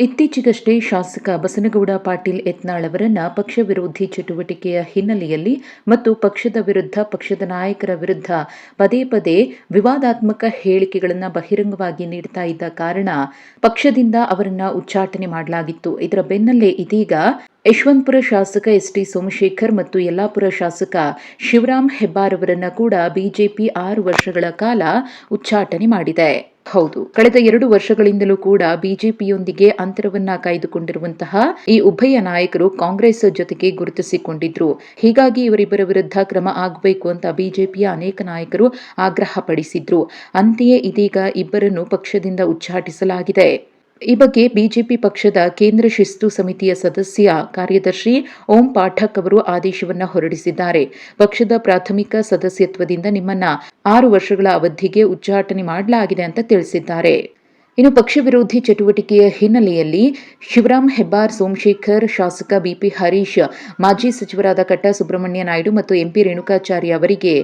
ಇತ್ತೀಚೆಗಷ್ಟೇ ಶಾಸಕ ಬಸನಗೌಡ ಪಾಟೀಲ್ ಯತ್ನಾಳ್ ಅವರನ್ನ ಪಕ್ಷ ವಿರೋಧಿ ಚಟುವಟಿಕೆಯ ಹಿನ್ನೆಲೆಯಲ್ಲಿ ಮತ್ತು ಪಕ್ಷದ ವಿರುದ್ಧ ಪಕ್ಷದ ನಾಯಕರ ವಿರುದ್ಧ ಪದೇ ಪದೇ ವಿವಾದಾತ್ಮಕ ಹೇಳಿಕೆಗಳನ್ನು ಬಹಿರಂಗವಾಗಿ ನೀಡುತ್ತಾ ಇದ್ದ ಕಾರಣ ಪಕ್ಷದಿಂದ ಅವರನ್ನ ಉಚ್ಚಾಟನೆ ಮಾಡಲಾಗಿತ್ತು. ಇದರ ಬೆನ್ನಲ್ಲೇ ಇದೀಗ ಯಶವಂತಪುರ ಶಾಸಕ ಎಸ್ ಟಿ ಸೋಮಶೇಖರ್ ಮತ್ತು ಯಲ್ಲಾಪುರ ಶಾಸಕ ಶಿವರಾಮ್ ಹೆಬ್ಬಾರ್ ಅವರನ್ನ ಕೂಡ ಬಿಜೆಪಿ ಆರು ವರ್ಷಗಳ ಕಾಲ ಉಚ್ಚಾಟನೆ ಮಾಡಿದೆ. ಹೌದು. ಕಳೆದ ಎರಡು ವರ್ಷಗಳಿಂದಲೂ ಕೂಡ ಬಿಜೆಪಿಯೊಂದಿಗೆ ಅಂತರವನ್ನ ಕಾಯ್ದುಕೊಂಡಿರುವಂತಹ ಈ ಉಭಯ ನಾಯಕರು ಕಾಂಗ್ರೆಸ್ ಜೊತೆಗೆ ಗುರುತಿಸಿಕೊಂಡಿದ್ರು. ಹೀಗಾಗಿ ಇವರಿಬ್ಬರ ವಿರುದ್ಧ ಕ್ರಮ ಆಗಬೇಕು ಅಂತ ಬಿಜೆಪಿಯ ಅನೇಕ ನಾಯಕರು ಆಗ್ರಹ ಪಡಿಸಿದ್ರು ಅಂತೆಯೇ ಇದೀಗ ಇಬ್ಬರನ್ನು ಪಕ್ಷದಿಂದ ಉಚ್ಚಾಟಿಸಲಾಗಿದೆ. ಈ ಬಗ್ಗೆ ಬಿಜೆಪಿ ಪಕ್ಷದ ಕೇಂದ್ರ ಶಿಸ್ತು ಸಮಿತಿಯ ಸದಸ್ಯ ಕಾರ್ಯದರ್ಶಿ ಓಂ ಪಾಠಕ್ ಅವರು ಆದೇಶವನ್ನು ಹೊರಡಿಸಿದ್ದಾರೆ. ಪಕ್ಷದ ಪ್ರಾಥಮಿಕ ಸದಸ್ಯತ್ವದಿಂದ ನಿಮ್ಮನ್ನ ಆರು ವರ್ಷಗಳ ಅವಧಿಗೆ ಉಚ್ಚಾಟನೆ ಮಾಡಲಾಗಿದೆ ಅಂತ ತಿಳಿಸಿದ್ದಾರೆ. ಇನ್ನು ಪಕ್ಷ ವಿರೋಧಿ ಚಟುವಟಿಕೆಯ ಹಿನ್ನೆಲೆಯಲ್ಲಿ ಶಿವರಾಮ್ ಹೆಬ್ಬಾರ್, ಸೋಮಶೇಖರ್, ಶಾಸಕ ಬಿಪಿ ಹರೀಶ್, ಮಾಜಿ ಸಚಿವರಾದ ಕಟ್ಟ ಸುಬ್ರಹ್ಮಣ್ಯ ನಾಯ್ಡು ಮತ್ತು ಎಂಪಿ ರೇಣುಕಾಚಾರ್ಯ ಅವರಿಗೆ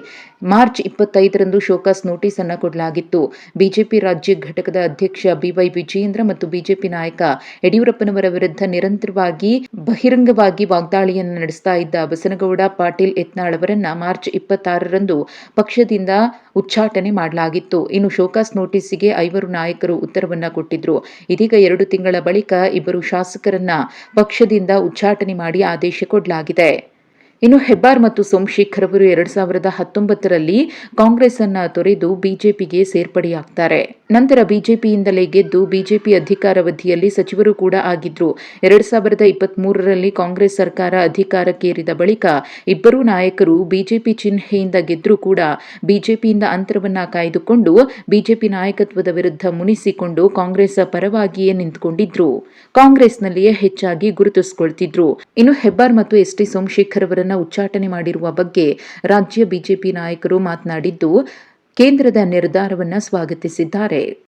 ಮಾರ್ಚ್ ಇಪ್ಪತ್ತೈದರಂದು ಶೋಕಾಸ್ ನೋಟಿಸ್ ಅನ್ನು ಕೊಡಲಾಗಿತ್ತು. ಬಿಜೆಪಿ ರಾಜ್ಯ ಘಟಕದ ಅಧ್ಯಕ್ಷ ಬಿವೈ ವಿಜಯೇಂದ್ರ ಮತ್ತು ಬಿಜೆಪಿ ನಾಯಕ ಯಡಿಯೂರಪ್ಪನವರ ವಿರುದ್ಧ ನಿರಂತರವಾಗಿ ಬಹಿರಂಗವಾಗಿ ವಾಗ್ದಾಳಿಯನ್ನು ನಡೆಸ್ತಾ ಇದ್ದ ಬಸನಗೌಡ, ಪಾಟೀಲ್ ಯತ್ನಾಳ್ ಅವರನ್ನ ಮಾರ್ಚ್ ಇಪ್ಪತ್ತಾರರಂದು ಪಕ್ಷದಿಂದ ಉಚ್ಚಾಟನೆ ಮಾಡಲಾಗಿತ್ತು. ಇನ್ನು ಶೋಕಾಸ್ ನೋಟಿಸ್ಗೆ ಐವರು ನಾಯಕರು ಉತ್ತರ ಉತ್ತರವನ್ನ ಕೊಟ್ಟಿದ್ರು. ಇದೀಗ ಎರಡು ತಿಂಗಳ ಬಳಿಕ ಇಬ್ಬರು ಶಾಸಕರನ್ನ ಪಕ್ಷದಿಂದ ಉಚ್ಚಾಟನೆ ಮಾಡಿ ಆದೇಶ ಕೊಡಲಾಗಿದೆ. ಇನ್ನು ಹೆಬ್ಬಾರ್ ಮತ್ತು ಸೋಮಶೇಖರ್ ಅವರು ಎರಡ್ ಸಾವಿರದ ಹತ್ತೊಂಬತ್ತರಲ್ಲಿ ಕಾಂಗ್ರೆಸ್ ಅನ್ನ ತೊರೆದು ಬಿಜೆಪಿಗೆ ಸೇರ್ಪಡೆಯಾಗ್ತಾರೆ. ನಂತರ ಬಿಜೆಪಿಯಿಂದಲೇ ಗೆದ್ದು ಬಿಜೆಪಿ ಅಧಿಕಾರಾವಧಿಯಲ್ಲಿ ಸಚಿವರು ಕೂಡ ಆಗಿದ್ರು. ಎರಡ್ ಸಾವಿರದ ಇಪ್ಪತ್ತ್ ಮೂರರಲ್ಲಿ ಕಾಂಗ್ರೆಸ್ ಸರ್ಕಾರ ಅಧಿಕಾರಕ್ಕೇರಿದ ಬಳಿಕ ಇಬ್ಬರೂ ನಾಯಕರು ಬಿಜೆಪಿ ಚಿಹ್ನೆಯಿಂದ ಗೆದ್ರೂ ಕೂಡ ಬಿಜೆಪಿಯಿಂದ ಅಂತರವನ್ನ ಕಾಯ್ದುಕೊಂಡು ಬಿಜೆಪಿ ನಾಯಕತ್ವದ ವಿರುದ್ಧ ಮುನಿಸಿಕೊಂಡು ಕಾಂಗ್ರೆಸ್ ಪರವಾಗಿಯೇ ನಿಂತುಕೊಂಡಿದ್ರು. ಕಾಂಗ್ರೆಸ್ನಲ್ಲಿಯೇ ಹೆಚ್ಚಾಗಿ ಗುರುತಿಸಿಕೊಳ್ತಿದ್ರು. ಇನ್ನು ಹೆಬ್ಬಾರ್ ಮತ್ತು ಎಸ್ ಟಿ ಸೋಮಶೇಖರ್ ಅವರನ್ನ ಉಚ್ಚಾಟನೆ ಮಾಡಿರುವ ಬಗ್ಗೆ ರಾಜ್ಯ ಬಿಜೆಪಿ ನಾಯಕರು ಮಾತನಾಡಿದ್ದು ಕೇಂದ್ರದ ನಿರ್ಧಾರವನ್ನು ಸ್ವಾಗತಿಸಿದ್ದಾರೆ.